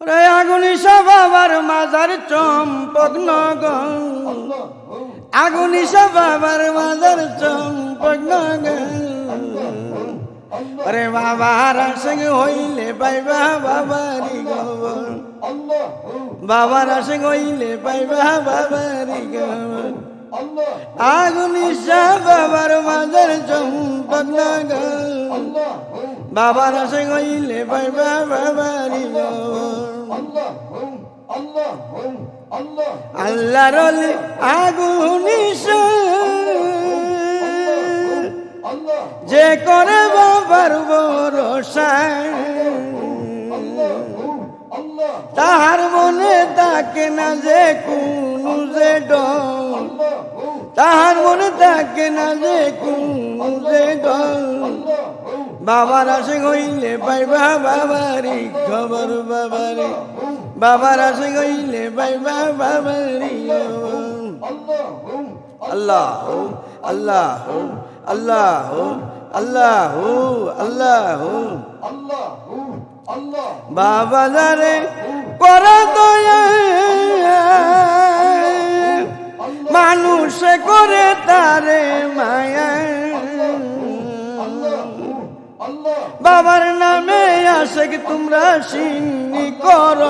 রে আগুনি বাবার মাজার চম্পক নগর। আগুনি বাবার মাজার চম্পক নগর। রে সঙ্গে হইলে পাইবা বাবারি গবর বাবার সঙ্গে হইলে পাইবা বাবারি গবর আগুনি বাবার মাজার চম্পক নগর। বাবার সঙ্গে হইলে পাইবা বাবারি আল্লাহ রলে আগুনি যে করে বাবার ভরসা। তাহার মনে তাকে না যে কোন যে তাহার মনে তাকে না যে কোন যে ডর। বাবার আসে হইলে পাইবা বাবারি, খবর বাবারি। বাবার আসে হইলে পাইবা বাবারি আল্লাহ আল্লাহ আল্লাহ আল্লাহ আল্লাহ। বাবা দারে করে মানুষে করে তারে বাবার নামে আসে কি তোমরা সিন্নি কর।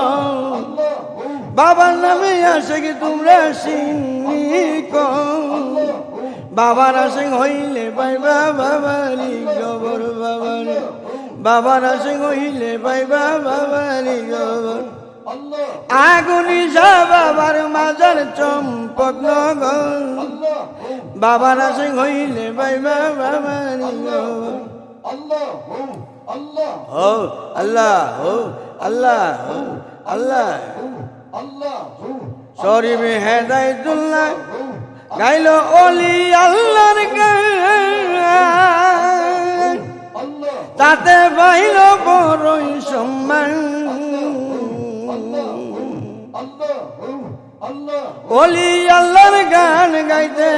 বাবার নামে কি তোমরা সিন্নি কর। বাবার আসে হইলে পাইবা বাবারি গবর বাবারি বাবার আসে হইলে পাইবা বাবারি গবর। আগুনি যা বাবার মাজার চম্পক নগর। বাবার আসে হইলে পাইবা বাবারি আল্লাহ আল্লাহ আল্লাহ শরীফ হেদায়তুল্লাহ গাইল অলি আল্লাহর গান তাতে পাইল বড়ই সম্মান। অলি আল্লাহর গান গাইতে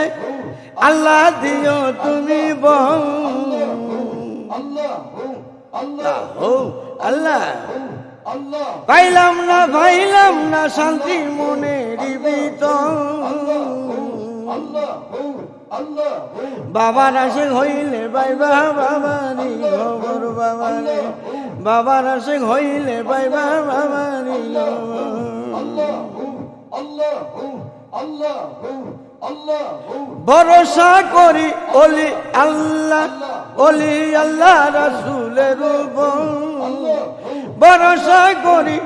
আল্লাহ দিও তুমি বল ও আল্লাহ পাইলাম না পাইলাম না শান্তি মনে জীবিত বাবার আসে হইলে পাইবা বাবারি খবর বাবারে বাবার আসে হইলে পাইবা বাবারি ভরসা করি অলি আল্লাহ অলি আল্লাহ রাসুলের ভরসা করি।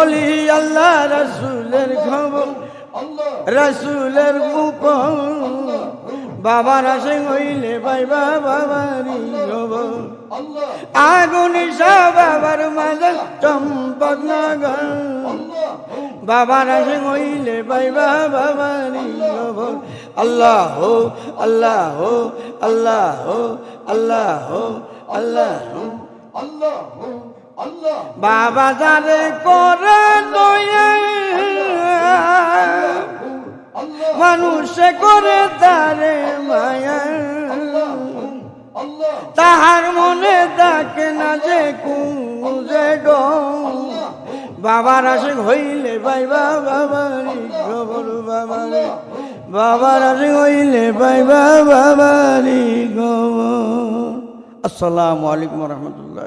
অলি আল্লাহ রাসুলের খবর। রাসুলের উপর। বাবার আসে হইলে পাইবা বাবারি খবর আগুনি বাবার মাঝে চম্পক নগর। বাবার আসে হইলে পাইবা বাবারি খবর আল্লাহ হো আল্লাহ হো আল্লাহ হো আল্লাহ হো আল্লাহ হো। বাবা যারে করে দয়া। মানুষে করে তারে মায়া। তাহার মনে তাকে না যে কুজে গো। বাবার আসে হইলে পাইবা বাবারি খবর বাবারে। বাবার আসে হইলে পাইবা বাবারি খবর আসসালামু আলাইকুম রহমতুল্লাহ